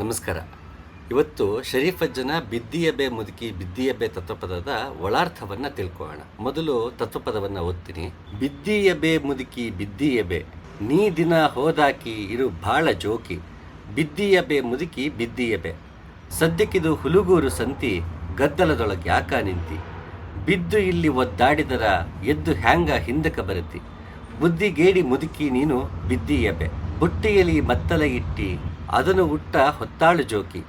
ನಮಸ್ಕಾರ. ಇವತ್ತು ಶರೀಫಜ್ಜನ ಬಿದ್ದಿಯಬೆ ಮುದುಕಿ ಬಿದ್ದಿಯಬೆ ತತ್ವಪದದ ಒಳಾರ್ಥವನ್ನು ತಿಳ್ಕೊಳ್ಳೋಣ. ಮೊದಲು ತತ್ವಪದವನ್ನು ಓದ್ತೀನಿ. ಬಿದ್ದಿಯಬೆ ಮುದುಕಿ ಬಿದ್ದಿಯಬೆ, ನೀ ದಿನ ಹೋದಾಕಿ ಇರು ಭಾಳ ಜೋಕಿ. ಬಿದ್ದಿಯಬೆ ಮುದುಕಿ ಬಿದ್ದಿಯಬೆ, ಸದ್ಯಕ್ಕಿದು ಹುಲುಗೂರು ಸಂತಿ ಗದ್ದಲದೊಳಗೆ ಯಾಕ ನಿಂತಿ? ಬಿದ್ದು ಇಲ್ಲಿ ಒದ್ದಾಡಿದರ ಎದ್ದು ಹ್ಯಾಂಗ ಹಿಂದಕ ಬರುತ್ತಿ ಬುದ್ಧಿಗೇಡಿ ಮುದುಕಿ ನೀನು ಬಿದ್ದಿಯಬೆ, ಬುಟ್ಟಿಯಲ್ಲಿ ಮತ್ತಲ ಇಟ್ಟಿ ಅದನ್ನು ಹುಟ್ಟ ಹೊತ್ತಾಳು ಜೋಕಿ.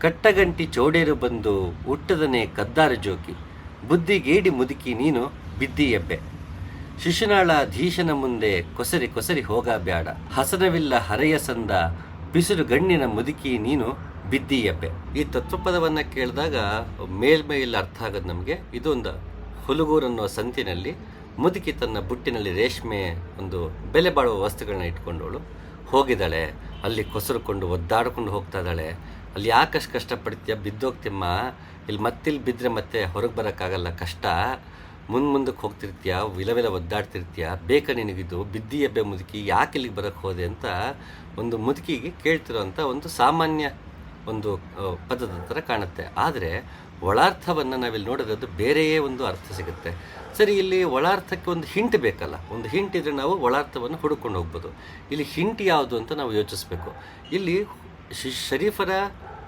ಕಟ್ಟಗಂಟಿ ಚೌಡೇರು ಬಂದು ಉಟ್ಟದನೆ ಕದ್ದಾರ ಜೋಕಿ. ಬುದ್ಧಿಗೇಡಿ ಮುದುಕಿ ನೀನು ಬಿದ್ದಿಯಬ್ಬೆ ಶಿಶುನಾಳ ಧೀಶನ ಮುಂದೆ ಕೊಸರಿ ಕೊಸರಿ ಹೋಗ ಬ್ಯಾಡ. ಹಸನವಿಲ್ಲ ಹರೆಯ ಸಂದ ಬಿಸಿಲು ಗಣ್ಣಿನ ಮುದುಕಿ ನೀನು ಬಿದ್ದಿಯಬ್ಬೆ ಈ ತತ್ವಪದವನ್ನು ಕೇಳಿದಾಗ ಮೇಲ್ಮೈಯಲ್ಲಿ ಅರ್ಥ ಆಗೋದು ನಮಗೆ. ಇದೊಂದು ಹುಲುಗೂರು ಅನ್ನೋ ಸಂತಿನಲ್ಲಿ ಮುದುಕಿ ತನ್ನ ಬುಟ್ಟಿನಲ್ಲಿ ರೇಷ್ಮೆ ಒಂದು ಬೆಲೆ ಬಾಳುವ ವಸ್ತುಗಳನ್ನ ಇಟ್ಕೊಂಡವಳು ಹೋಗಿದ್ದಾಳೆ. ಅಲ್ಲಿ ಕೊಸರುಕೊಂಡು ಒದ್ದಾಡ್ಕೊಂಡು ಹೋಗ್ತಾ ಇದ್ದಾಳೆ. ಅಲ್ಲಿ ಯಾಕಷ್ಟು ಕಷ್ಟಪಡ್ತೀಯ? ಬಿದ್ದೋಗ್ತಿಮ್ಮ. ಇಲ್ಲಿ ಮತ್ತಿಲ್ಲಿ ಬಿದ್ದರೆ ಮತ್ತೆ ಹೊರಗೆ ಬರೋಕ್ಕಾಗಲ್ಲ. ಕಷ್ಟ. ಮುಂದೆ ಮುಂದಕ್ಕೆ ಹೋಗ್ತಿರ್ತೀಯ? ವಿಲವಿಲ ವಿಲ ಒದ್ದಾಡ್ತಿರ್ತೀಯ? ಬೇಕ ನಿನಗಿದು? ಬಿದ್ದಿ ಎಬ್ಬೆ ಮುದುಕಿ ಯಾಕೆ ಇಲ್ಲಿಗೆ ಬರೋಕ್ಕೆ ಹೋದೆ ಅಂತ ಒಂದು ಮುದುಕಿಗೆ ಕೇಳ್ತಿರೋಂಥ ಒಂದು ಸಾಮಾನ್ಯ ಒಂದು ಪದದ ಥರ ಕಾಣುತ್ತೆ. ಆದರೆ ಒಳಾರ್ಥವನ್ನು ನಾವಿಲ್ಲಿ ನೋಡಿದ್ರೆ ಅದು ಬೇರೆಯೇ ಒಂದು ಅರ್ಥ ಸಿಗುತ್ತೆ. ಸರಿ, ಇಲ್ಲಿ ಒಳಾರ್ಥಕ್ಕೆ ಒಂದು ಹಿಂಟ್ ಬೇಕಲ್ಲ. ಒಂದು ಹಿಂಟ್ ಇದ್ರೆ ನಾವು ಒಳಾರ್ಥವನ್ನು ಹುಡುಕೊಂಡು ಹೋಗ್ಬೋದು. ಇಲ್ಲಿ ಹಿಂಟ್ ಯಾವುದು ಅಂತ ನಾವು ಯೋಚಿಸ್ಬೇಕು. ಇಲ್ಲಿ ಶಿ, ಶರೀಫರ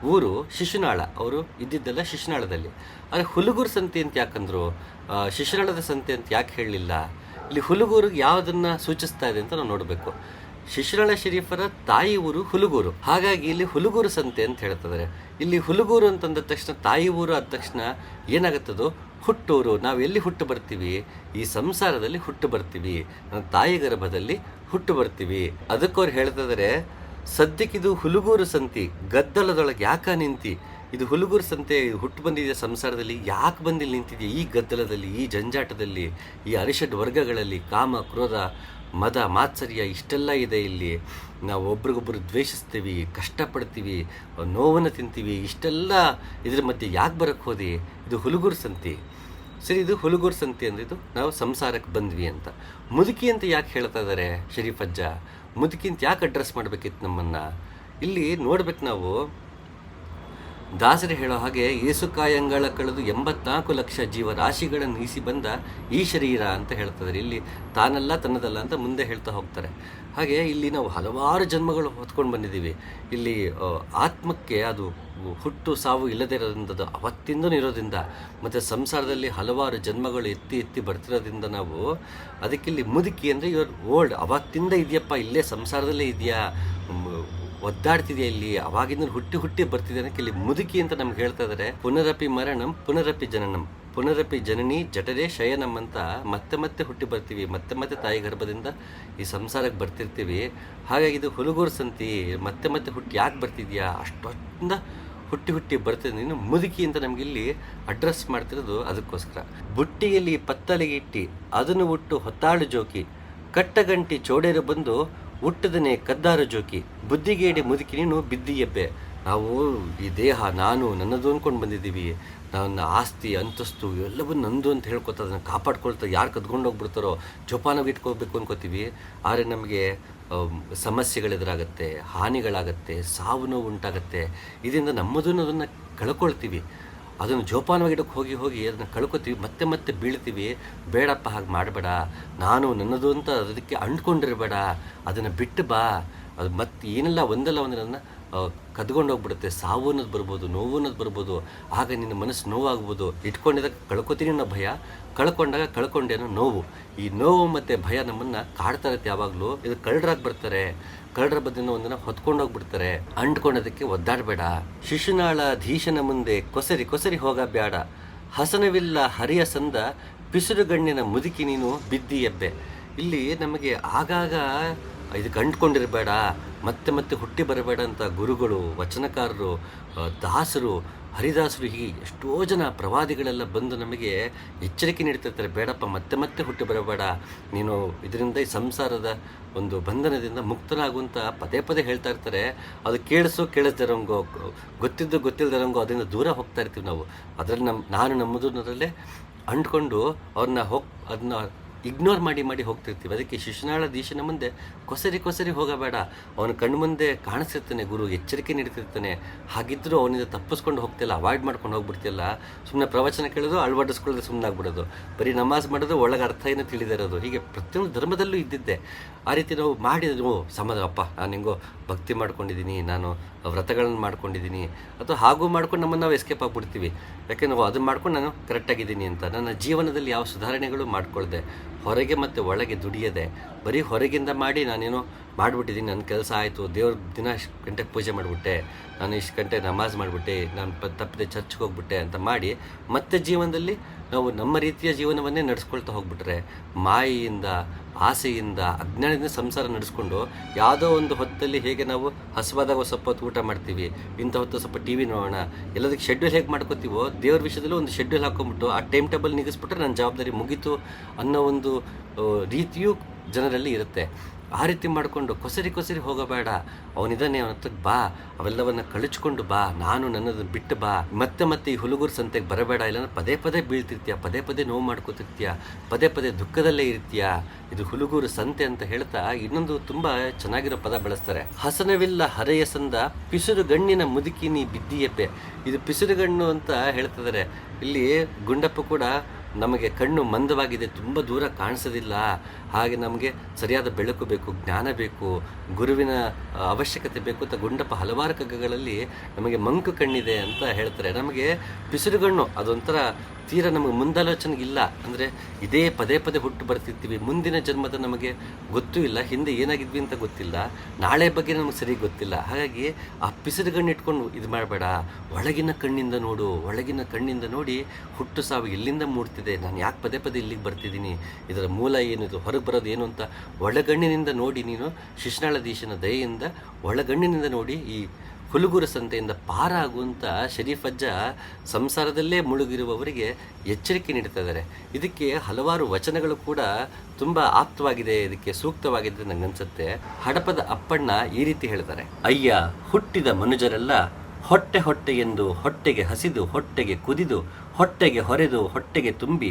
ಊರು ಶಿಶುನಾಳ. ಅವರು ಇದ್ದಿದ್ದೆಲ್ಲ ಶಿಶುನಾಳದಲ್ಲಿ. ಆದರೆ ಹುಲುಗೂರು ಸಂತೆ ಅಂತ ಯಾಕಂದ್ರು ಶಿಶುನಾಳದ ಸಂತೆ ಅಂತ ಯಾಕೆ ಹೇಳಲಿಲ್ಲ? ಇಲ್ಲಿ ಹುಲುಗೂರು ಯಾವುದನ್ನು ಸೂಚಿಸ್ತಾ ಇದೆ ಅಂತ ನಾವು ನೋಡಬೇಕು. ಶಿಶುನಾಳ ಶರೀಫರ ತಾಯಿ ಊರು ಹುಲುಗೂರು. ಹಾಗಾಗಿ ಇಲ್ಲಿ ಹುಲುಗೂರು ಸಂತೆ ಅಂತ ಹೇಳ್ತಿದ್ದಾರೆ ಇಲ್ಲಿ ಹುಲುಗೂರು ಅಂತಂದ ತಕ್ಷಣ ತಾಯಿ ಊರು ಆದ ತಕ್ಷಣ ಏನಾಗುತ್ತದೋ? ಹುಟ್ಟೂರು, ನಾವು ಎಲ್ಲಿ ಹುಟ್ಟು ಬರ್ತೀವಿ? ಈ ಸಂಸಾರದಲ್ಲಿ ಹುಟ್ಟು ಬರ್ತೀವಿ. ತಾಯಿ ಗರ್ಭದಲ್ಲಿ ಹುಟ್ಟು ಬರ್ತೀವಿ. ಅದಕ್ಕವ್ರು ಹೇಳ್ತಿದ್ದಾರೆ ಸದ್ಯಕ್ಕಿದು ಹುಲುಗೂರು ಸಂತಿ, ಗದ್ದಲದೊಳಗೆ ಯಾಕ ನಿಂತಿ? ಇದು ಹುಲುಗೂರು ಸಂತೆ ಹುಟ್ಟು ಬಂದಿದೆ ಸಂಸಾರದಲ್ಲಿ, ಯಾಕೆ ಬಂದಿಲ್ಲಿ ನಿಂತಿದೆ ಈ ಗದ್ದಲದಲ್ಲಿ, ಈ ಜಂಜಾಟದಲ್ಲಿ, ಈ ಅರಿಷಡ್ ವರ್ಗಗಳಲ್ಲಿ, ಕಾಮ, ಕ್ರೋಧ, ಮದ, ಮಾತ್ಸರ್ಯ ಇಷ್ಟೆಲ್ಲ ಇದೆ ಇಲ್ಲಿ. ನಾವು ಒಬ್ರಿಗೊಬ್ರು ದ್ವೇಷಿಸ್ತೀವಿ, ಕಷ್ಟಪಡ್ತೀವಿ, ನೋವನ್ನು ತಿಂತೀವಿ, ಇಷ್ಟೆಲ್ಲ ಇದ್ರ ಮಧ್ಯೆ ಯಾಕೆ ಬರೋಕ್ಕೆ ಹೋದಿ? ಇದು ಹುಲುಗೂರು ಸಂತಿ. ಸರಿ, ಇದು ಹುಲುಗೂರು ಸಂತಿ ಅಂದ್ರೆ ಇದು? ನಾವು ಸಂಸಾರಕ್ಕೆ ಬಂದ್ವಿ ಅಂತ. ಮುದುಕಿ ಅಂತ ಯಾಕೆ ಹೇಳ್ತಾ ಇದ್ದಾರೆ ಶರೀಫಜ್ಜ ಮುದುಕಿ ಅಂತ ಯಾಕೆ ಅಡ್ರೆಸ್ ಮಾಡಬೇಕಿತ್ತು ನಮ್ಮನ್ನು? ಇಲ್ಲಿ ನೋಡ್ಬೇಕು ನಾವು. ದಾಸರು ಹೇಳೋ ಹಾಗೆ ಏಸುಕಾಯಂಗಳ ಕಳೆದು ಎಂಬತ್ನಾಲ್ಕು ಲಕ್ಷ ಜೀವ ರಾಶಿಗಳನ್ನು ಈಸಿ ಬಂದ ಈ ಶರೀರ ಅಂತ ಹೇಳ್ತಾರೆ ಇಲ್ಲಿ ತಾನಲ್ಲ, ತನ್ನದಲ್ಲ ಅಂತ ಮುಂದೆ ಹೇಳ್ತಾ ಹೋಗ್ತಾರೆ. ಹಾಗೆ ಇಲ್ಲಿ ನಾವು ಹಲವಾರು ಜನ್ಮಗಳು ಹೊತ್ಕೊಂಡು ಬಂದಿದ್ದೀವಿ. ಇಲ್ಲಿ ಆತ್ಮಕ್ಕೆ ಅದು ಹುಟ್ಟು ಸಾವು ಇಲ್ಲದೇ ಇರೋದ್ರಿಂದ ಅವತ್ತಿಂದನೂ ಇರೋದ್ರಿಂದ, ಮತ್ತು ಸಂಸಾರದಲ್ಲಿ ಹಲವಾರು ಜನ್ಮಗಳು ಎತ್ತಿ ಎತ್ತಿ ಬರ್ತಿರೋದ್ರಿಂದ ನಾವು ಅದಕ್ಕಿಲ್ಲಿ ಮುದುಕಿ ಅಂದರೆ ಇವರು ಓಲ್ಡ್, ಅವತ್ತಿಂದ ಇದೆಯಪ್ಪ, ಇಲ್ಲೇ ಸಂಸಾರದಲ್ಲೇ ಇದೆಯಾ? ಒದ್ದಾಡ್ತಿದೆಯಾ ಇಲ್ಲಿ? ಅವಾಗಿಂದ ಹುಟ್ಟಿ ಹುಟ್ಟಿ ಬರ್ತಿದೆ ಅನ್ನಕ್ಕೆ ಇಲ್ಲಿ ಮುದುಕಿ ಅಂತ ನಮ್ಗೆ ಹೇಳ್ತಾ ಇದ್ದಾರೆ ಪುನರಪಿ ಮರಣಂ, ಪುನರಪಿ ಜನನಂ. ಪುನರಪಿ ಜನನಿ, ಜಠರೇ ಶಯನಂ ಅಂತ ಮತ್ತೆ ಮತ್ತೆ ಹುಟ್ಟಿ ಬರ್ತೀವಿ. ಮತ್ತೆ ಮತ್ತೆ ತಾಯಿ ಗರ್ಭದಿಂದ ಈ ಸಂಸಾರಕ್ಕೆ ಬರ್ತಿರ್ತೀವಿ. ಹಾಗಾಗಿ ಇದು ಹುಲುಗೂರು ಸಂತಿ, ಮತ್ತೆ ಮತ್ತೆ ಹುಟ್ಟಿ ಯಾಕೆ ಬರ್ತಿದ್ಯಾ? ಅಷ್ಟೊಂದ ಹುಟ್ಟಿ ಹುಟ್ಟಿ ಬರ್ತದೆ. ನೀನು ಮುದುಕಿ ಅಂತ ನಮ್ಗೆ ಇಲ್ಲಿ ಅಡ್ರೆಸ್ ಮಾಡ್ತಿರೋದು ಅದಕ್ಕೋಸ್ಕರ. ಬುಟ್ಟಿಯಲ್ಲಿ ಪತ್ತಲಿಗೆ ಇಟ್ಟಿ ಅದನ್ನು ಉಟ್ಟು ಹೊತ್ತಾಳು ಜೋಕಿ. ಕಟ್ಟಗಂಟಿ ಚೋಡೇರು ಬಂದು ಹುಟ್ಟದನೆ ಕದ್ದಾರು ಜೋಕಿ. ಬುದ್ಧಿಗೇಡಿ ಮುದುಕಿ ನೀನು ಬಿದ್ದಿಯಬ್ಬೆ. ನಾವು ಈ ದೇಹ, ನಾನು ನನ್ನದು ಅಂದ್ಕೊಂಡು ಬಂದಿದ್ದೀವಿ. ನನ್ನ ಆಸ್ತಿ, ಅಂತಸ್ತು ಎಲ್ಲವೂ ನಂದು ಅಂತ ಹೇಳ್ಕೊತ ಅದನ್ನು ಕಾಪಾಡ್ಕೊಳ್ತಾ ಯಾರು ಕದ್ಕೊಂಡು ಹೋಗ್ಬಿಡ್ತಾರೋ ಜೋಪಾನಾಗಿ ಇಟ್ಕೋಬೇಕು ಅನ್ಕೋತೀವಿ. ಆದರೆ ನಮಗೆ ಸಮಸ್ಯೆಗಳೆದುರಾಗತ್ತೆ, ಹಾನಿಗಳಾಗತ್ತೆ ಸಾವು ನೋವು ಉಂಟಾಗತ್ತೆ. ಇದರಿಂದ ನಮ್ಮದನ್ನು ಅದನ್ನು ಕಳ್ಕೊಳ್ತೀವಿ. ಅದನ್ನು ಜೋಪಾನವಾಗಿ ಇಡಕ್ಕೆ ಹೋಗಿ ಹೋಗಿ ಅದನ್ನು ಕಳ್ಕೊತೀವಿ. ಮತ್ತೆ ಮತ್ತೆ ಬೀಳ್ತೀವಿ. ಬೇಡಪ್ಪ, ಹಾಗೆ ಮಾಡಬೇಡ. ನಾನು ನನ್ನದು ಅಂತ ಅದಕ್ಕೆ ಅಂಟ್ಕೊಂಡಿರಬೇಡ. ಅದನ್ನು ಬಿಟ್ಟು ಬಾ. ಅದು ಮತ್ತೆ ಏನೆಲ್ಲ ಒಂದಲ್ಲ ಒಂದನ್ನ ಕದ್ಕೊಂಡು ಹೋಗ್ಬಿಡುತ್ತೆ ಸಾವು ಅನ್ನೋದು ಬರ್ಬೋದು, ನೋವು ಅನ್ನೋದು ಬರ್ಬೋದು, ಆಗ ನಿನ್ನ ಮನಸ್ಸು ನೋವಾಗ್ಬೋದು. ಇಟ್ಕೊಂಡಿದಾಗ ಕಳ್ಕೊತೀನಿ ಅನ್ನೋ ಭಯ, ಕಳ್ಕೊಂಡಾಗ ಕಳ್ಕೊಂಡೆ ಅನ್ನೋ ನೋವು. ಈ ನೋವು ಮತ್ತು ಭಯ ನಮ್ಮನ್ನು ಕಾಡ್ತಾ ಇರುತ್ತೆ ಯಾವಾಗಲೂ. ಇದು ಕಳ್ಳರಾಗಿ ಬರ್ತಾರೆ. ಕಳ್ಳರ ಬದಿನ ಒಂದನ್ನು ಹೊತ್ಕೊಂಡು ಹೋಗ್ಬಿಡ್ತಾರೆ ಅಂಟ್ಕೊಂಡೋದಕ್ಕೆ ಒದ್ದಾಡಬೇಡ. ಶಿಶುನಾಳ ಧೀಶನ ಮುಂದೆ ಕೊಸರಿ ಕೊಸರಿ ಹೋಗ ಬೇಡ ಹಸನವಿಲ್ಲ ಹರಿಯ ಸಂದ ಪಿಸುರುಗಣ್ಣಿನ ಮುದುಕಿ ನೀನು ಬಿದ್ದಿ ಎಬ್ಬೆ. ಇಲ್ಲಿ ನಮಗೆ ಆಗಾಗ ಇದಕ್ಕೆ ಅಂಟ್ಕೊಂಡಿರಬೇಡ ಮತ್ತೆ ಮತ್ತೆ ಹುಟ್ಟಿ ಬರಬೇಡ ಅಂತ ಗುರುಗಳು, ವಚನಕಾರರು ದಾಸರು, ಹರಿದಾಸರು, ಹೀಗೆ ಎಷ್ಟೋ ಜನ ಪ್ರವಾದಿಗಳೆಲ್ಲ ಬಂದು ನಮಗೆ ಎಚ್ಚರಿಕೆ ನೀಡ್ತಿರ್ತಾರೆ. ಬೇಡಪ್ಪ, ಮತ್ತೆ ಮತ್ತೆ ಹುಟ್ಟಿ ಬರಬೇಡ. ನೀನು ಇದರಿಂದ ಈ ಸಂಸಾರದ ಒಂದು ಬಂಧನದಿಂದ ಮುಕ್ತನಾಗುವಂತ ಪದೇ ಪದೇ ಹೇಳ್ತಾ ಇರ್ತಾರೆ. ಅದು ಕೇಳಿಸೋ ಕೇಳಿಸ್ದಿರಂಗೋ, ಗೊತ್ತಿದ್ದು ಗೊತ್ತಿಲ್ಲದಿರಂಗೋ ಅದರಿಂದ ದೂರ ಹೋಗ್ತಾ ಇರ್ತೀವಿ ನಾವು. ಅದರಲ್ಲಿ ನಮ್ಮ ನಾನು ನಮ್ಮದರಲ್ಲೇ ಅಂಟ್ಕೊಂಡು ಅವ್ರನ್ನ ಹೋಗಿ, ಅದನ್ನ ಇಗ್ನೋರ್ ಮಾಡಿ ಮಾಡಿ ಹೋಗ್ತಿರ್ತೀವಿ. ಅದಕ್ಕೆ ಶಿಶುನಾಳ ದೀಶನ ಮುಂದೆ ಕೊಸರಿ ಕೊಸರಿ ಹೋಗಬೇಡ. ಅವನ ಕಣ್ಣು ಮುಂದೆ ಕಾಣಿಸ್ತಿರ್ತಾನೆ ಗುರು, ಎಚ್ಚರಿಕೆ ನೀಡ್ತಿರ್ತಾನೆ. ಹಾಗಿದ್ದರೂ ಅವನಿಂದ ತಪ್ಪಿಸ್ಕೊಂಡು ಹೋಗ್ತಿಲ್ಲ ಅವಾಯ್ಡ್ ಮಾಡ್ಕೊಂಡು ಹೋಗ್ಬಿಡ್ತಿಲ್ಲ. ಸುಮ್ಮನೆ ಪ್ರವಚನ ಕೇಳೋದು ಅಳವಡಿಸ್ಕೊಳ್ಳೋದು ಸುಮ್ಮನೆ ಆಗ್ಬಿಡೋದು. ಬರೀ ನಮಾಜ್ ಮಾಡೋದು ಒಳಗೆ ಅರ್ಥ ಏನು ತಿಳಿದಿರೋದು ಹೀಗೆ ಪ್ರತಿಯೊಂದು ಧರ್ಮದಲ್ಲೂ ಇದ್ದಿದ್ದೆ. ಆ ರೀತಿ ನಾವು ಮಾಡಿದ್ರು ಸಮಾಧಾನ, ಅಪ್ಪ, ನಾನು ಹಿಂಗೋ ಭಕ್ತಿ ಮಾಡ್ಕೊಂಡಿದ್ದೀನಿ, ನಾನು ವ್ರತಗಳನ್ನು ಮಾಡ್ಕೊಂಡಿದ್ದೀನಿ. ಅಥವಾ ಹಾಗೂ ಮಾಡ್ಕೊಂಡು ನಮ್ಮನ್ನು ನಾವು ಎಸ್ಕೇಪ್ ಆಗಿಬಿಡ್ತೀವಿ. ಯಾಕೆಂದ್ರೆ ಅದನ್ನು ಮಾಡ್ಕೊಂಡು ನಾನು ಕರೆಕ್ಟಾಗಿದ್ದೀನಿ ಅಂತ. ನನ್ನ ಜೀವನದಲ್ಲಿ ಯಾವ ಸುಧಾರಣೆಗಳು ಮಾಡ್ಕೊಳ್ದೆ. ಹೊರಗೆ ಮತ್ತು ಒಳಗೆ ದುಡಿಯದೆ, ಬರೀ ಹೊರಗಿಂದ ಮಾಡಿ ನಾನೇನೋ ಮಾಡಿಬಿಟ್ಟಿದ್ದೀನಿ, ನನ್ನ ಕೆಲಸ ಆಯಿತು, ದೇವ್ರ ದಿನ ಇಷ್ಟು ಗಂಟೆಗೆ ಪೂಜೆ ಮಾಡಿಬಿಟ್ಟೆ, ನಾನು ಇಷ್ಟು ಗಂಟೆ ನಮಾಜ್ ಮಾಡಿಬಿಟ್ಟೆ, ನಾನು ತಪ್ಪದೆ, ಚರ್ಚ್ಗೆ ಹೋಗ್ಬಿಟ್ಟೆ ಅಂತ ಮಾಡಿ ಮತ್ತೆ ಜೀವನದಲ್ಲಿ ನಾವು ನಮ್ಮ ರೀತಿಯ ಜೀವನವನ್ನೇ ನಡೆಸ್ಕೊಳ್ತಾ ಹೋಗ್ಬಿಟ್ರೆ ಮಾಯೆಯಿಂದ, ಆಸೆಯಿಂದ, ಅಜ್ಞಾನದಿಂದ ಸಂಸಾರ ನಡೆಸ್ಕೊಂಡು ಯಾವುದೋ ಒಂದು ಹೊತ್ತಲ್ಲಿ ಹೇಗೆ ನಾವು ಹಸುವಾದಾಗ ಸ್ವಲ್ಪ ಹೊತ್ತು ಊಟ ಮಾಡ್ತೀವಿ, ಇಂಥ ಹೊತ್ತು ಸ್ವಲ್ಪ ಟಿ ವಿ ನೋಡೋಣ, ಎಲ್ಲದಕ್ಕೆ ಶೆಡ್ಯೂಲ್ ಹೇಗೆ ಮಾಡ್ಕೋತೀವೋ ದೇವ್ರ ವಿಷಯದಲ್ಲೂ ಒಂದು ಶೆಡ್ಯೂಲ್ ಹಾಕೊಂಡ್ಬಿಟ್ಟು ಆ ಟೈಮ್ ಟೇಬಲ್ ನಿಗಿಸ್ಬಿಟ್ರೆ ನನ್ನ ಜವಾಬ್ದಾರಿ ಮುಗೀತು ಅನ್ನೋ ಒಂದು ರೀತಿಯೂ ಜನರಲ್ಲಿ ಇರುತ್ತೆ. ಆ ರೀತಿ ಮಾಡಿಕೊಂಡು ಕೊಸರಿ ಕೊಸರಿ ಹೋಗಬೇಡ. ಅವನಿದ್ದಾನೆ, ಅವನ ಹತ್ರಕ್ಕೆ ಬಾ. ಅವೆಲ್ಲವನ್ನ ಕಳಿಸ್ಕೊಂಡು ಬಾ. ನಾನು ನನ್ನದನ್ನು ಬಿಟ್ಟು ಬಾ. ಮತ್ತೆ ಮತ್ತೆ ಈ ಹುಲುಗುರು ಸಂತೆಗೆ ಬರಬೇಡ. ಇಲ್ಲಾಂದ್ರೆ ಪದೇ ಪದೇ ಬೀಳ್ತಿರ್ತೀಯ, ಪದೇ ಪದೇ ನೋವು ಮಾಡ್ಕೋತಿರ್ತೀಯ, ಪದೇ ಪದೇ ದುಃಖದಲ್ಲೇ ಇರ್ತೀಯ. ಇದು ಹುಲುಗುರು ಸಂತೆ ಅಂತ ಹೇಳ್ತಾ ಇನ್ನೊಂದು ತುಂಬ ಚೆನ್ನಾಗಿರೋ ಪದ ಬಳಸ್ತಾರೆ. ಹಸನವಿಲ್ಲ ಹರೆಯ ಸಂದ, ಪಿಸುರು ಗಣ್ಣಿನ ಮುದುಕಿನಿ ಬಿದ್ದಿಯಪ್ಪೆ. ಇದು ಪಿಸುರುಗಣ್ಣು ಅಂತ ಹೇಳ್ತಿದ್ದಾರೆ ಇಲ್ಲಿ ಗುಂಡಪ್ಪ ಕೂಡ ನಮಗೆ ಕಣ್ಣು ಮಂದವಾಗಿದೆ, ತುಂಬ ದೂರ ಕಾಣಿಸೋದಿಲ್ಲ. ಹಾಗೆ ನಮಗೆ ಸರಿಯಾದ ಬೆಳಕು ಬೇಕು, ಜ್ಞಾನ ಬೇಕು, ಗುರುವಿನ ಅವಶ್ಯಕತೆ ಬೇಕು ಅಂತ ಗುಂಡಪ್ಪ ಹಲವಾರು ಕಗ್ಗಗಳಲ್ಲಿ ನಮಗೆ ಮಂಕು ಕಣ್ಣಿದೆ ಅಂತ ಹೇಳ್ತಾರೆ. ನಮಗೆ ಬಿಸಿರುಗಣ್ಣು ಅದೊಂಥರ ತೀರ ನಮಗೆ ಮುಂದಾಲೋಚನೆ ಇಲ್ಲ. ಅಂದರೆ ಇದೇ ಪದೇ ಪದೇ ಹುಟ್ಟು ಬರ್ತಿರ್ತೀವಿ. ಮುಂದಿನ ಜನ್ಮದ ನಮಗೆ ಗೊತ್ತೂ ಇಲ್ಲ. ಹಿಂದೆ ಏನಾಗಿದ್ವಿ ಅಂತ ಗೊತ್ತಿಲ್ಲ. ನಾಳೆ ಬಗ್ಗೆ ನಮಗೆ ಸರಿ ಗೊತ್ತಿಲ್ಲ. ಹಾಗಾಗಿ ಆ ಪಿಸುರುಗಣ್ಣು ಇಟ್ಕೊಂಡು ಇದು ಮಾಡಬೇಡ. ಒಳಗಿನ ಕಣ್ಣಿಂದ ನೋಡು. ಒಳಗಿನ ಕಣ್ಣಿಂದ ನೋಡಿ ಹುಟ್ಟು ಸಾವು ಎಲ್ಲಿಂದ ಮೂಡ್ತಿದೆ? ನಾನು ಯಾಕೆ ಪದೇ ಪದೇ ಇಲ್ಲಿಗೆ ಬರ್ತಿದ್ದೀನಿ? ಇದರ ಮೂಲ ಏನಿದು? ಹೊರಗೆ ಬರೋದು ಏನು ಅಂತ ಒಳಗಣ್ಣಿನಿಂದ ನೋಡಿ ನೀನು ಶಿಶ್ನಾಳಧೀಶನ ದಯೆಯಿಂದ ಒಳಗಣ್ಣಿನಿಂದ ನೋಡಿ ಈ ಹುಲುಗುರ ಸಂತೆಯಿಂದ ಪಾರಾಗುವಂಥ ಶರೀಫಜ್ಜ ಸಂಸಾರದಲ್ಲೇ ಮುಳುಗಿರುವವರಿಗೆ ಎಚ್ಚರಿಕೆ ನೀಡ್ತಾ ಇದ್ದಾರೆ. ಇದಕ್ಕೆ ಹಲವಾರು ವಚನಗಳು ಕೂಡ ತುಂಬ ಆಪ್ತವಾಗಿದೆ, ಇದಕ್ಕೆ ಸೂಕ್ತವಾಗಿದೆ ನನಗನ್ಸುತ್ತೆ. ಹಡಪದ ಅಪ್ಪಣ್ಣ ಈ ರೀತಿ ಹೇಳ್ತಾರೆ. ಅಯ್ಯ, ಹುಟ್ಟಿದ ಮನುಜರೆಲ್ಲ ಹೊಟ್ಟೆ ಹೊಟ್ಟೆ ಎಂದು ಹೊಟ್ಟೆಗೆ ಹಸಿದು ಹೊಟ್ಟೆಗೆ ಕುದಿದು ಹೊಟ್ಟೆಗೆ ಹೊರೆದು ಹೊಟ್ಟೆಗೆ ತುಂಬಿ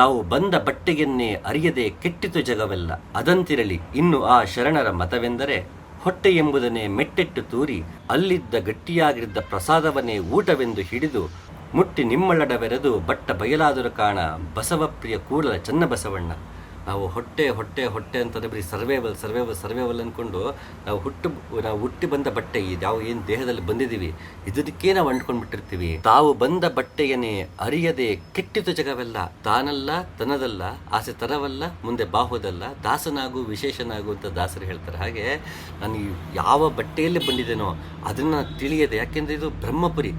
ತಾವು ಬಂದ ಬಟ್ಟೆಯನ್ನೇ ಅರಿಯದೆ ಕೆಟ್ಟಿತು ಜಗವೆಲ್ಲ. ಅದಂತಿರಲಿ, ಇನ್ನು ಆ ಶರಣರ ಮತವೆಂದರೆ ಹೊಟ್ಟೆ ಎಂಬುದನ್ನೇ ಮೆಟ್ಟೆಟ್ಟು ತೂರಿ ಅಲ್ಲಿದ್ದ ಗಟ್ಟಿಯಾಗಿದ್ದ ಪ್ರಸಾದವನ್ನೇ ಊಟವೆಂದು ಹಿಡಿದು ಮುಟ್ಟಿ ನಿಮ್ಮಳಡವೆರೆದು ಬಟ್ಟ ಬಯಲಾದರೂ ಕಾಣ ಬಸವಪ್ರಿಯ ಕೂಡಲ ಚನ್ನಬಸವಣ್ಣ. ನಾವು ಹೊಟ್ಟೆ ಹೊಟ್ಟೆ ಹೊಟ್ಟೆ ಅಂತಂದರೆ ಬರೀ ಸರ್ವೇವಲ್ ಸರ್ವೇವಲ್ ಸರ್ವೇವಲ್ ಅಂದ್ಕೊಂಡು ನಾವು ಹುಟ್ಟು, ನಾವು ಹುಟ್ಟಿ ಬಂದ ಬಟ್ಟೆ ಯಾವ ಏನು ದೇಹದಲ್ಲಿ ಬಂದಿದ್ದೀವಿ ಇದಕ್ಕೆ ನಾವು ಅಂಟ್ಕೊಂಡು ಬಿಟ್ಟಿರ್ತೀವಿ ತಾವು ಬಂದ ಬಟ್ಟೆಯನ್ನೇ ಅರಿಯದೆ ಕೆಟ್ಟಿತು ಜಗವೆಲ್ಲ, ತಾನಲ್ಲ, ತನದಲ್ಲ, ಆಸೆ ತರವಲ್ಲ, ಮುಂದೆ ಬಾಹುದಲ್ಲ, ದಾಸನಾಗು, ವಿಶೇಷನಾಗು ಅಂತ ದಾಸರು ಹೇಳ್ತಾರೆ. ಹಾಗೆ ನಾನು ಯಾವ ಬಟ್ಟೆಯಲ್ಲಿ ಬಂದಿದ್ದೇನೋ ಅದನ್ನು ತಿಳಿಯದೆ, ಯಾಕೆಂದರೆ ಇದು ಬ್ರಹ್ಮಪುರಿ.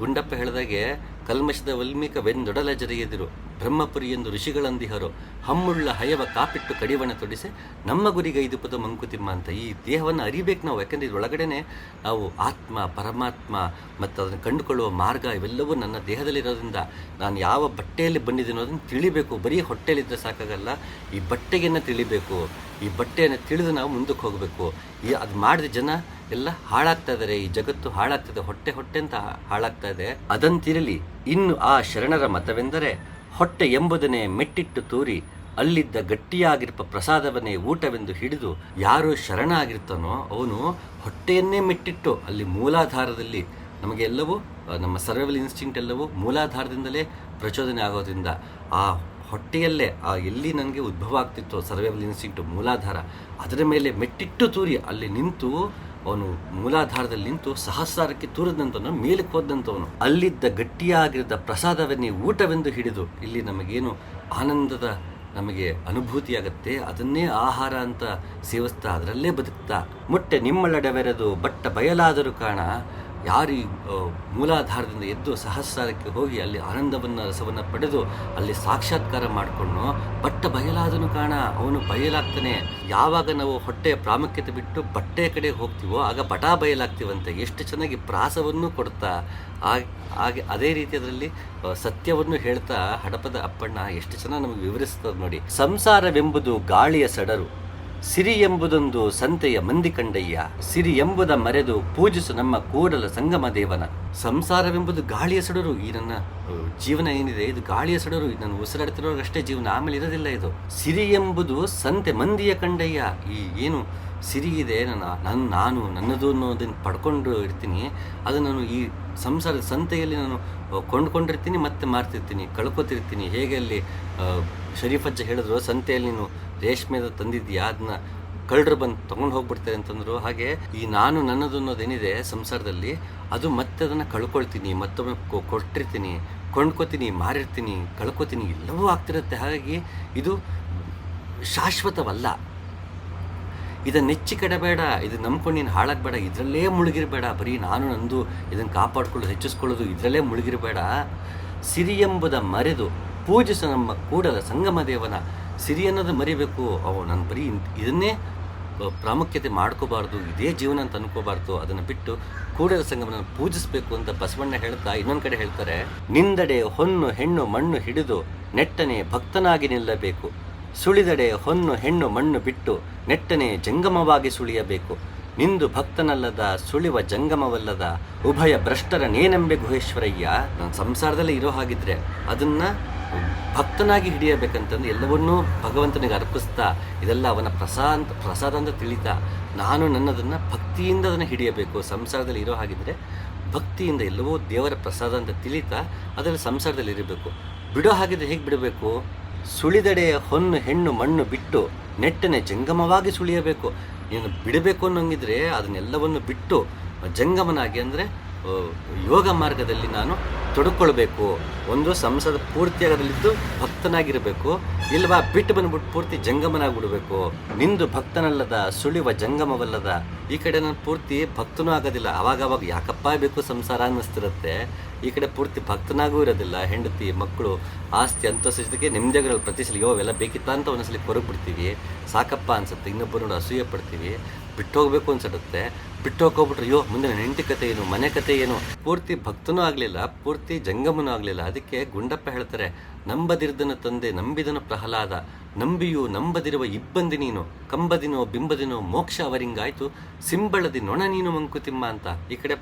ಗುಂಡಪ್ಪ ಹೇಳಿದಾಗೆ, ಕಲ್ಮಶದ ವಲ್ಮೀಕ ವೆಂದೊಡಲ ಜರಿಯದಿರು ಬ್ರಹ್ಮಪುರಿ ಎಂದು ಋಷಿಗಳಂದಿಹರು ಹಮ್ಮುಳ್ಳ ಹಯವ ಕಾಪಿಟ್ಟು ಕಡಿವಣ ತೊಡಿಸಿ, ನಮ್ಮ ಗುರಿಗೈದುಪದ ಮಂಕುತಿಮ್ಮ ಅಂತ ಈ ದೇಹವನ್ನು ಅರಿಬೇಕು ನಾವು, ಯಾಕಂದ್ರೆ ಇದರೊಳಗಡೆನೆ ನಾವು ಆತ್ಮ, ಪರಮಾತ್ಮ ಮತ್ತು ಅದನ್ನು ಕಂಡುಕೊಳ್ಳುವ ಮಾರ್ಗ ಇವೆಲ್ಲವೂ ನನ್ನ ದೇಹದಲ್ಲಿರೋದ್ರಿಂದ. ನಾನು ಯಾವ ಬಟ್ಟೆಯಲ್ಲಿ ಬಂದಿದ್ದೀನೋ ಅದನ್ನು ತಿಳಿಬೇಕು, ಬರೀ ಹೊಟ್ಟೆಯಲ್ಲಿದ್ದರೆ ಸಾಕಾಗಲ್ಲ, ಈ ಬಟ್ಟೆಗೆನ ತಿಳಿಬೇಕು, ಈ ಬಟ್ಟೆಯನ್ನು ತಿಳಿದು ನಾವು ಮುಂದಕ್ಕೆ ಹೋಗಬೇಕು. ಈ ಅದು ಮಾಡಿದ ಜನ ಎಲ್ಲ ಹಾಳಾಗ್ತಾ ಇದ್ದಾರೆ ಈ ಜಗತ್ತು ಹಾಳಾಗ್ತದೆ ಹೊಟ್ಟೆ ಹೊಟ್ಟೆ ಅಂತ ಹಾಳಾಗ್ತಾ ಇದೆ. ಅದಂತಿರಲಿ ಇನ್ನು ಆ ಶರಣರ ಮತವೆಂದರೆ ಹೊಟ್ಟೆ ಎಂಬುದನ್ನೇ ಮೆಟ್ಟಿಟ್ಟು ತೂರಿ ಅಲ್ಲಿದ್ದ ಗಟ್ಟಿಯಾಗಿರುವ ಪ್ರಸಾದವನ್ನೇ ಊಟವೆಂದು ಹಿಡಿದು ಯಾರು ಶರಣಾಗಿರ್ತಾನೋ ಅವನು ಹೊಟ್ಟೆಯನ್ನೇ ಮೆಟ್ಟಿಟ್ಟು ಅಲ್ಲಿ ಮೂಲಾಧಾರದಲ್ಲಿ ನಮಗೆ ಎಲ್ಲವೂ ನಮ್ಮ ಸರ್ವೈವಲ್ ಇನ್ಸ್ಟಿಂಕ್ಟ್ ಎಲ್ಲವೂ ಮೂಲಾಧಾರದಿಂದಲೇ ಪ್ರಚೋದನೆ ಆಗೋದ್ರಿಂದ ಆ ಹೊಟ್ಟೆಯಲ್ಲೇ, ಆ ಎಲ್ಲಿ ನನಗೆ ಉದ್ಭವ ಆಗ್ತಿತ್ತು ಸರ್ವೈವಲ್ ಇನ್ಸ್ಟಿಂಕ್ಟ್ ಮೂಲಾಧಾರ, ಅದರ ಮೇಲೆ ಮೆಟ್ಟಿಟ್ಟು ತೂರಿ ಅಲ್ಲಿ ನಿಂತು ಅವನು ಮೂಲಾಧಾರದಲ್ಲಿ ನಿಂತು ಸಹಸ್ರಾರಕ್ಕೆ ತೂರದಂತವನು, ಮೇಲಕ್ಕೆ ಹೋದಂಥವನು ಅಲ್ಲಿದ್ದ ಗಟ್ಟಿಯಾಗಿರದ ಪ್ರಸಾದವನ್ನೇ ಊಟವೆಂದು ಹಿಡಿದು ಇಲ್ಲಿ ನಮಗೇನು ಆನಂದದ, ನಮಗೆ ಅನುಭೂತಿಯಾಗತ್ತೆ? ಅದನ್ನೇ ಆಹಾರ ಅಂತ ಸೇವಿಸ್ತಾ ಅದರಲ್ಲೇ ಬದುಕ್ತಾ. ಮೊಟ್ಟೆ ನಿಮ್ಮಳಡವೆರೆದು ಬಟ್ಟ ಬಯಲಾದರೂ ಕಾಣ ಯಾರು ಮೂಲಾಧಾರದಿಂದ ಎದ್ದು ಸಹಸ್ರಾರಕ್ಕೆ ಹೋಗಿ ಅಲ್ಲಿ ಆನಂದವನ್ನು, ರಸವನ್ನು ಪಡೆದು ಅಲ್ಲಿ ಸಾಕ್ಷಾತ್ಕಾರ ಮಾಡಿಕೊಂಡು, ಬಟ್ಟ ಬಯಲಾದನು ಕಾಣ, ಅವನು ಬಯಲಾಗ್ತಾನೆ. ಯಾವಾಗ ನಾವು ಹೊಟ್ಟೆಯ ಪ್ರಾಮುಖ್ಯತೆ ಬಿಟ್ಟು ಬಟ್ಟೆ ಕಡೆ ಹೋಗ್ತೀವೋ, ಆಗ ಬಟ ಬಯಲಾಗ್ತೀವಂತೆ ಎಷ್ಟು ಚೆನ್ನಾಗಿ ಪ್ರಾಸವನ್ನು ಕೊಡ್ತಾ ಆಗ ಹಾಗೆ ಅದೇ ರೀತಿ ಅದರಲ್ಲಿ ಸತ್ಯವನ್ನು ಹೇಳ್ತಾ, ಹಡಪದ ಅಪ್ಪಣ್ಣ ಎಷ್ಟು ಚೆನ್ನಾಗಿ ನಮಗೆ ವಿವರಿಸ್ತದೆ ನೋಡಿ. ಸಂಸಾರವೆಂಬುದು ಗಾಳಿಯ ಸಡರು. ಸಿರಿ ಎಂಬುದೊಂದು ಸಂತೆಯ ಮಂದಿ ಕಂಡಯ್ಯ. ಸಿರಿ ಎಂಬುದ ಮರೆದು ಪೂಜಿಸು ನಮ್ಮ ಕೂಡಲ ಸಂಗಮ ದೇವನ. ಸಂಸಾರವೆಂಬುದು ಗಾಳಿಯ ಸಡರು ಈ ನನ್ನ ಜೀವನ ಏನಿದೆ? ಇದು ಗಾಳಿಯ ಸಡರು ನಾನು ಉಸಿರಾಡ್ತಿರೋರಷ್ಟೇ ಜೀವನ, ಆಮೇಲೆ ಇರೋದಿಲ್ಲ ಇದು. ಸಿರಿ ಎಂಬುದು ಸಂತೆ ಮಂದಿಯ ಕಂಡಯ್ಯ. ಈ ಏನು ಸಿರಿ ಇದೆ, ನನ್ನ ನನ್ನ ನಾನು, ನನ್ನದು ಅನ್ನೋದನ್ನು ಪಡ್ಕೊಂಡು ಇರ್ತೀನಿ. ಅದು ನಾನು ಈ ಸಂಸಾರದ ಸಂತೆಯಲ್ಲಿ ನಾನು ಕೊಂಡ್ಕೊಂಡಿರ್ತೀನಿ, ಮತ್ತೆ ಮಾರ್ತಿರ್ತೀನಿ, ಕಳ್ಕೊತಿರ್ತೀನಿ. ಹೇಗೆ ಅಲ್ಲಿ ಶರೀಫಜ್ಜ ಹೇಳಿದ್ರು, ಸಂತೆಯಲ್ಲಿ ನೀನು ರೇಷ್ಮೆದ ತಂದಿದ್ಯಾ ಅದನ್ನ ಕಳ್ಳರು ಬಂದು ತಗೊಂಡು ಹೋಗ್ಬಿಡ್ತಾರೆ ಅಂತಂದ್ರು. ಹಾಗೆ ಈ ನಾನು ನನ್ನದು ಅನ್ನೋದೇನಿದೆ ಸಂಸಾರದಲ್ಲಿ, ಅದು ಮತ್ತೆ ಅದನ್ನು ಕಳ್ಕೊಳ್ತೀನಿ, ಮತ್ತೊಮ್ಮೆ ಕೊಟ್ಟಿರ್ತೀನಿ, ಕೊಂಡ್ಕೋತೀನಿ, ಮಾರಿರ್ತೀನಿ, ಕಳ್ಕೊತೀನಿ, ಎಲ್ಲವೂ ಆಗ್ತಿರುತ್ತೆ. ಹಾಗಾಗಿ ಇದು ಶಾಶ್ವತವಲ್ಲ. ಇದನ್ನು ನೆಚ್ಚಿ ಕಡಬೇಡ ಇದು ನಂಬ್ಕೊಂಡು ನೀನು ಹಾಳಾಗಬೇಡ, ಇದರಲ್ಲೇ ಮುಳುಗಿರಬೇಡ. ಬರೀ ನಾನು ನಂದು ಇದನ್ನು ಕಾಪಾಡ್ಕೊಳ್ಳೋದು, ಹೆಚ್ಚಿಸ್ಕೊಳ್ಳೋದು, ಇದರಲ್ಲೇ ಮುಳುಗಿರಬೇಡ. ಎಂಬುದ ಮರೆದು ಪೂಜಿಸು ನಮ್ಮ ಕೂಡಲ ಸಂಗಮ ದೇವನ ಸಿರಿ ಅನ್ನೋದು ಮರಿಬೇಕು. ಅವು ನಾನು ಬರೀ ಇದನ್ನೇ ಪ್ರಾಮುಖ್ಯತೆ ಮಾಡ್ಕೋಬಾರ್ದು, ಇದೇ ಜೀವನ ಅಂತ ಅನ್ಕೋಬಾರ್ದು. ಅದನ್ನು ಬಿಟ್ಟು ಕೂಡಲ ಸಂಗಮನ ಪೂಜಿಸಬೇಕು ಅಂತ ಬಸವಣ್ಣ ಹೇಳ್ತಾ ಇನ್ನೊಂದು ಕಡೆ ಹೇಳ್ತಾರೆ, ನಿಂದಡೆ ಹೊನ್ನು ಹೆಣ್ಣು ಮಣ್ಣು ಹಿಡಿದು ನೆಟ್ಟನೆ ಭಕ್ತನಾಗಿ ನಿಲ್ಲಬೇಕು. ಸುಳಿದಡೆ ಹೊನ್ನು ಹೆಣ್ಣು ಮಣ್ಣು ಬಿಟ್ಟು ನೆಟ್ಟನೆ ಜಂಗಮವಾಗಿ ಸುಳಿಯಬೇಕು. ನಿಂದು ಭಕ್ತನಲ್ಲದ ಸುಳಿವ ಜಂಗಮವಲ್ಲದ ಉಭಯ ಭ್ರಷ್ಟರ ನೇನಂಬೆ ಗುಹೇಶ್ವರಯ್ಯ. ನಾನು ಸಂಸಾರದಲ್ಲಿ ಇರೋ ಹಾಗಿದ್ರೆ ಅದನ್ನ ಭಕ್ತನಾಗಿ ಹಿಡಿಯಬೇಕಂತಂದು ಎಲ್ಲವನ್ನೂ ಭಗವಂತನಿಗೆ ಅರ್ಪಿಸ್ತಾ, ಇದೆಲ್ಲ ಅವನ ಪ್ರಸಾದ ಪ್ರಸಾದ ಅಂತ ತಿಳಿತಾ, ನಾನು ನನ್ನದನ್ನು ಭಕ್ತಿಯಿಂದ ಅದನ್ನು ಹಿಡಿಯಬೇಕು. ಸಂಸಾರದಲ್ಲಿ ಇರೋ ಹಾಗಿದ್ರೆ ಭಕ್ತಿಯಿಂದ ಎಲ್ಲವೂ ದೇವರ ಪ್ರಸಾದ ಅಂತ ತಿಳಿತಾ, ಅದರಲ್ಲಿ ಸಂಸಾರದಲ್ಲಿ ಇರಬೇಕು. ಬಿಡೋ ಹಾಗಿದ್ರೆ ಹೇಗೆ ಬಿಡಬೇಕು? ಸುಳಿದೆಡೆಯ ಹೊನ್ನು, ಹೆಣ್ಣು, ಮಣ್ಣು ಬಿಟ್ಟು, ನೆಟ್ಟನೆ ಜಂಗಮವಾಗಿ ಸುಳಿಯಬೇಕು. ನೀನು ಬಿಡಬೇಕು ಅನ್ನೋಂಗಿದ್ರೆ ಅದನ್ನೆಲ್ಲವನ್ನು ಬಿಟ್ಟು, ಜಂಗಮನಾಗಿ ಅಂದರೆ ಯೋಗ ಮಾರ್ಗದಲ್ಲಿ ನಾನು ತೊಡಕೊಳ್ಬೇಕು. ಒಂದು ಸಂಸದ ಪೂರ್ತಿಯಾಗದಲ್ಲಿದ್ದು ಭಕ್ತನಾಗಿರಬೇಕು. ಇಲ್ವಾ ಬಿಟ್ಟು ಬಂದ್ಬಿಟ್ಟು ಪೂರ್ತಿ ಜಂಗಮನಾಗ್ಬಿಡ್ಬೇಕು. ನಿಂದು ಭಕ್ತನಲ್ಲದ, ಸುಳಿವ ಜಂಗಮವಲ್ಲದ, ಈ ಕಡೆ ನಾನು ಪೂರ್ತಿ ಭಕ್ತನೂ ಆಗೋದಿಲ್ಲ. ಅವಾಗ ಯಾಕಪ್ಪ ಬೇಕು ಸಂಸಾರ ಅನ್ನಿಸ್ತಿರುತ್ತೆ. ಈ ಕಡೆ ಪೂರ್ತಿ ಭಕ್ತನಾಗೂ ಇರೋದಿಲ್ಲ. ಹೆಂಡತಿ, ಮಕ್ಕಳು, ಆಸ್ತಿ ಅಂತಸ್ತಿಗೆ ನೆಮ್ಮದಿಗಳು ಪ್ರತಿ ಸಲ ಯೋ ಅವೆಲ್ಲ ಬೇಕಿತ್ತ ಅಂತ ಒಂದೊಂದ್ಸಲಿ ಕೊರಗ್ಬಿಡ್ತೀವಿ. ಸಾಕಪ್ಪ ಅನ್ಸುತ್ತೆ. ಇನ್ನೊಬ್ಬರು ನೋಡಿ ಅಸೂಯೆ ಪಡ್ತೀವಿ ಬಿಟ್ಟು ಹೋಗಬೇಕು ಅನ್ಸುತ್ತೆ ಬಿಟ್ಟು ಹೋಗ್ಬಿಟ್ರೆ ಅಯ್ಯೋ ಮುಂದೆ ನನ್ನ ಹೆಂಡತಿ ಕತೆ ಏನು, ಮನೆ ಕತೆ ಏನು? ಪೂರ್ತಿ ಭಕ್ತನೂ ಆಗಲಿಲ್ಲ, ಪೂರ್ತಿ ಜಂಗಮನೂ ಆಗಲಿಲ್ಲ. ಅದಕ್ಕೆ ಗುಂಡಪ್ಪ ಹೇಳ್ತಾರೆ, ನಂಬದಿರ್ದನ ತಂದೆ, ನಂಬಿದನ ಪ್ರಹ್ಲಾದ. ನಂಬಿಯು ನಂಬದಿರುವ ಇಬ್ಬಂದಿ ನೀನು. ಕಂಬದಿನೋ ಬಿಂಬದಿನೋ ಮೋಕ್ಷ ಅವರಿಂಗಾಯ್ತು. ಸಿಂಬಳದಿ ನೊಣ ನೀನು ಮಂಕುತಿಮ್ಮ ಅಂತ. ಈ ಕಡೆ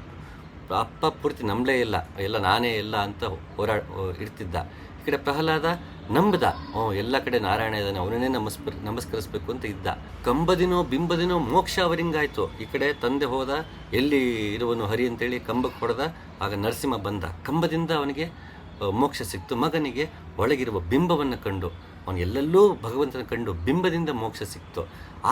ಅಪ್ಪ ಪೂರ್ತಿ ನಂಬಲೇ ಇಲ್ಲ. ಎಲ್ಲ ನಾನೇ ಇಲ್ಲ ಅಂತ ಹೋರಾಡ್ ಇರ್ತಿದ್ದ. ಈ ಕಡೆ ಪ್ರಹ್ಲಾದ ನಂಬದ. ಓ, ಎಲ್ಲ ಕಡೆ ನಾರಾಯಣ ಇದ್ದಾನೆ, ಅವನನ್ನೇ ನಮಸ್ ನಮಸ್ಕರಿಸ್ಬೇಕು ಅಂತ ಇದ್ದ. ಕಂಬದಿನೋ ಬಿಂಬದಿನೋ ಮೋಕ್ಷ ಅವರಿಂಗಾಯ್ತು. ಈ ಕಡೆ ತಂದೆ ಹೋದ, ಎಲ್ಲಿ ಇರುವನು ಹರಿ ಅಂತೇಳಿ ಕಂಬಕ್ಕೆ ಹೊಡೆದ, ಆಗ ನರಸಿಂಹ ಬಂದ. ಕಂಬದಿಂದ ಅವನಿಗೆ ಮೋಕ್ಷ ಸಿಕ್ತು. ಮಗನಿಗೆ ಒಳಗಿರುವ ಬಿಂಬವನ್ನು ಕಂಡು, ಅವನು ಎಲ್ಲೆಲ್ಲೂ ಭಗವಂತನ ಕಂಡು ಬಿಂಬದಿಂದ ಮೋಕ್ಷ ಸಿಕ್ತು.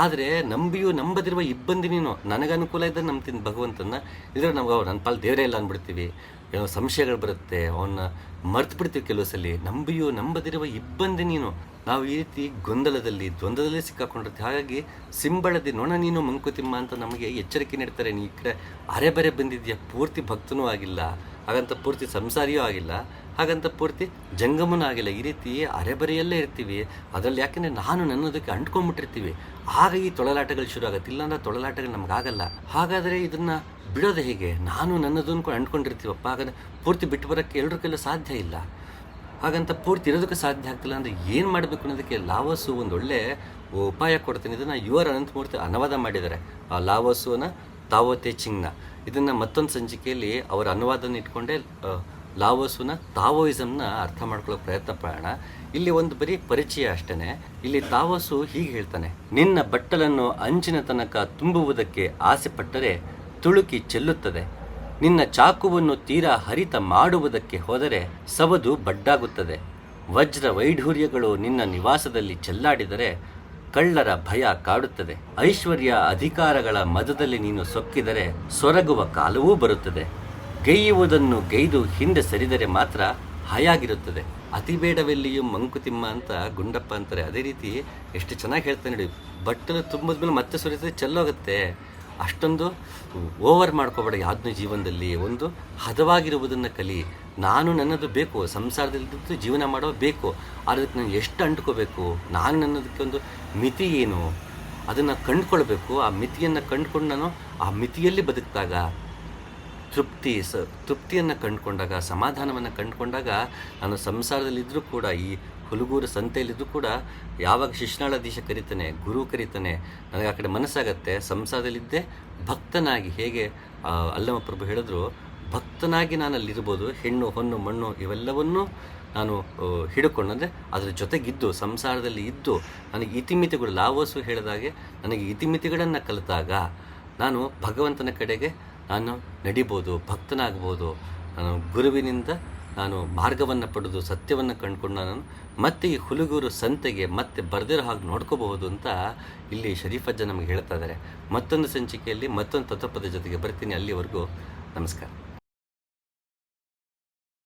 ಆದರೆ ನಂಬಿಯೂ ನಂಬದಿರುವ ಇಬ್ಬಂದಿನೇನೋ ನನಗೆ ಅನುಕೂಲ ಇದ್ದ ನಂಬ್ತೀನಿ ಭಗವಂತನ ಇದ್ರೆ ನಾವು ನನ್ನ ಪಾಲು ದೇವರೇ ಇಲ್ಲ ಅಂದ್ಬಿಡ್ತೀವಿ. ಏನೋ ಸಂಶಯಗಳು ಬರುತ್ತೆ ಅವನ್ನ ಮರ್ತು ಬಿಡ್ತೀವಿ ಕೆಲವು ಸಲ. ನಂಬಿಯೋ ನಂಬದಿರುವ ಇಬ್ಬಂದಿ ನೀನು. ನಾವು ಈ ರೀತಿ ಗೊಂದಲದಲ್ಲಿ, ದ್ವಂದ್ವದಲ್ಲೇ ಸಿಕ್ಕಾಕೊಂಡಿರ್ತೀವಿ. ಹಾಗಾಗಿ ಸಿಂಬಳದಿ ನೊಣ ನೀನು ಮಂಕುತಿಮ್ಮ ಅಂತ ನಮಗೆ ಎಚ್ಚರಿಕೆ ನೀಡ್ತಾರೆ. ನೀ ಈ ಕಡೆ ಅರೆಬರೆ ಬಂದಿದ್ಯಾ, ಪೂರ್ತಿ ಭಕ್ತನೂ ಆಗಿಲ್ಲ. ಹಾಗಂತ ಪೂರ್ತಿ ಸಂಸಾರಿಯೂ ಆಗಿಲ್ಲ. ಹಾಗಂತ ಪೂರ್ತಿ ಜಂಗಮನೂ ಆಗಿಲ್ಲ. ಈ ರೀತಿ ಅರೆಬರೆಯಲ್ಲೇ ಇರ್ತೀವಿ. ಅದರಲ್ಲಿ ಯಾಕೆಂದರೆ ನಾನು ನನ್ನದಕ್ಕೆ ಅಂಟ್ಕೊಂಡ್ಬಿಟ್ಟಿರ್ತೀವಿ. ಆಗ ಈ ತೊಳಲಾಟಗಳು ಶುರು ಆಗುತ್ತೆ ಇಲ್ಲಾಂದ್ರೆ ತೊಳಲಾಟಗಳು ನಮಗಾಗಲ್ಲ. ಹಾಗಾದರೆ ಇದನ್ನ ಬಿಡೋದು ಹೇಗೆ? ನಾನು ನನ್ನದು ಅನ್ಕೊಂಡು ಅಂಟ್ಕೊಂಡಿರ್ತೀವಪ್ಪ. ಹಾಗಾದ್ರೆ ಪೂರ್ತಿ ಬಿಟ್ಟು ಬರೋಕ್ಕೆ ಎಲ್ಲರೂ ಕೈಲೂ ಸಾಧ್ಯ ಇಲ್ಲ. ಹಾಗಂತ ಪೂರ್ತಿ ಇರೋದಕ್ಕೆ ಸಾಧ್ಯ ಆಗ್ತಿಲ್ಲ ಅಂದರೆ ಏನು ಮಾಡಬೇಕು ಅನ್ನೋದಕ್ಕೆ ಲಾವಸ್ಸು ಒಂದು ಒಳ್ಳೆ ಉಪಾಯ ಕೊಡ್ತೀನಿ. ಇದನ್ನು ಯು ಆರ್ ಅನಂತಮೂರ್ತಿ ಅನುವಾದ ಮಾಡಿದ್ದಾರೆ. ಆ ಲಾವಸ್ಸುನ ತಾವತೆ ಚಿಂಗ್ನ ಇದನ್ನು ಮತ್ತೊಂದು ಸಂಚಿಕೆಯಲ್ಲಿ ಅವರ ಅನುವಾದನ ಇಟ್ಕೊಂಡೇ ಲಾವೋಸುನ ತಾವೋಯಿಸಮ್ನ ಅರ್ಥ ಮಾಡ್ಕೊಳ್ಳೋಕೆ ಪ್ರಯತ್ನ ಪಡೋಣ. ಇಲ್ಲಿ ಒಂದು ಬರೀ ಪರಿಚಯ ಅಷ್ಟೇ ಇಲ್ಲಿ ತಾವೋಸು ಹೀಗೆ ಹೇಳ್ತಾನೆ, ನಿನ್ನ ಬಟ್ಟಲನ್ನು ಅಂಚಿನ ತನಕ ತುಂಬುವುದಕ್ಕೆ ಆಸೆ ಪಟ್ಟರೆ ತುಳುಕಿ ಚೆಲ್ಲುತ್ತದೆ. ನಿನ್ನ ಚಾಕುವನ್ನು ತೀರಾ ಹರಿತ ಮಾಡುವುದಕ್ಕೆ ಹೋದರೆ ಸವದು ಬಡ್ಡಾಗುತ್ತದೆ. ವಜ್ರ ವೈಢೂರ್ಯಗಳು ನಿನ್ನ ನಿವಾಸದಲ್ಲಿ ಚೆಲ್ಲಾಡಿದರೆ ಕಳ್ಳರ ಭಯ ಕಾಡುತ್ತದೆ. ಐಶ್ವರ್ಯ ಅಧಿಕಾರಗಳ ಮದದಲ್ಲಿ ನೀನು ಸೊಕ್ಕಿದರೆ ಸೊರಗುವ ಕಾಲವೂ ಬರುತ್ತದೆ. ಗೈಯುವುದನ್ನು ಗೈದು ಹಿಂದೆ ಸರಿದರೆ ಮಾತ್ರ ಹಾಯಾಗಿರುತ್ತದೆ. ಅತಿ ಬೇಡವೆಲ್ಲಿಯೂ ಮಂಕುತಿಮ್ಮ ಅಂತ ಗುಂಡಪ್ಪ ಅಂತಾರೆ. ಅದೇ ರೀತಿ ಎಷ್ಟು ಚೆನ್ನಾಗಿ ಹೇಳ್ತಾನೆ ನೋಡಿ. ಬಟ್ಟಲು ತುಂಬಿದ್ಮೇಲೆ ಮತ್ತೆ ಸುರಿತದೆ ಚೆಲ್ಲೋಗುತ್ತೆ. ಅಷ್ಟೊಂದು ಓವರ್ ಮಾಡ್ಕೋಬೇಡ ಯಾವ್ದು ಜೀವನದಲ್ಲಿ. ಒಂದು ಹದವಾಗಿರುವುದನ್ನು ಕಲಿ. ನಾನು ನನ್ನದು ಬೇಕು, ಸಂಸಾರದಲ್ಲಿದ್ದು ಜೀವನ ಮಾಡೋ ಬೇಕು. ಅದಕ್ಕೆ ನಾನು ಎಷ್ಟು ಅಂಟ್ಕೋಬೇಕು? ನಾನು ನನ್ನದಕ್ಕೆ ಒಂದು ಮಿತಿ ಏನು? ಅದನ್ನು ಕಂಡುಕೊಳ್ಬೇಕು. ಆ ಮಿತಿಯನ್ನು ಕಂಡುಕೊಂಡು ನಾನು ಆ ಮಿತಿಯಲ್ಲಿ ಬದುಕಿದಾಗ, ತೃಪ್ತಿ ಸ, ತೃಪ್ತಿಯನ್ನು ಕಂಡುಕೊಂಡಾಗ, ಸಮಾಧಾನವನ್ನು ಕಂಡುಕೊಂಡಾಗ, ನಾನು ಸಂಸಾರದಲ್ಲಿದ್ದರೂ ಕೂಡ ಈ ಹುಲಗೂರು ಸಂತೆಯಲ್ಲಿದ್ದು ಕೂಡ ಯಾವಾಗ ಶಿಶ್ನಾಳಾಧೀಶ ಕರೀತಾನೆ, ಗುರು ಕರೀತಾನೆ, ನನಗೆ ಆ ಕಡೆ ಮನಸ್ಸಾಗತ್ತೆ, ಸಂಸಾರದಲ್ಲಿದ್ದೆ ಭಕ್ತನಾಗಿ ಹೇಗೆ ಅಲ್ಲಮ ಪ್ರಭು ಹೇಳಿದ್ರು, ಭಕ್ತನಾಗಿ ನಾನು ಅಲ್ಲಿರ್ಬೋದು ಹೆಣ್ಣು, ಹೊನ್ನು, ಮಣ್ಣು ಇವೆಲ್ಲವನ್ನೂ ನಾನು ಹಿಡ್ಕೊಂಡು, ಅಂದರೆ ಅದರ ಜೊತೆಗಿದ್ದು, ಸಂಸಾರದಲ್ಲಿ ಇದ್ದು, ನನಗೆ ಇತಿಮಿತಿಗಳು, ಲಾವೋಸು ಹೇಳಿದಾಗೆ ನನಗೆ ಇತಿಮಿತಿಗಳನ್ನು ಕಲಿತಾಗ ನಾನು ಭಗವಂತನ ಕಡೆಗೆ ನಾನು ನಡಿಬೋದು, ಭಕ್ತನಾಗ್ಬೋದು, ನಾನು ಗುರುವಿನಿಂದ ನಾನು ಮಾರ್ಗವನ್ನು ಪಡೆದು ಸತ್ಯವನ್ನು ಕಂಡುಕೊಂಡು ನಾನು ಮತ್ತೆ ಈ ಹುಲಗೂರು ಸಂತೆಗೆ ಮತ್ತೆ ಬರೆದಿರೋ ಹಾಗೆ ನೋಡ್ಕೋಬಹುದು ಅಂತ ಇಲ್ಲಿ ಶರೀಫಜ್ಜ ನಮಗೆ ಹೇಳ್ತಾ ಇದ್ದಾರೆ. ಮತ್ತೊಂದು ಸಂಚಿಕೆಯಲ್ಲಿ ಮತ್ತೊಂದು ತತ್ವಪದ ಜೊತೆಗೆ ಬರ್ತೀನಿ. ಅಲ್ಲಿವರೆಗೂ ನಮಸ್ಕಾರ.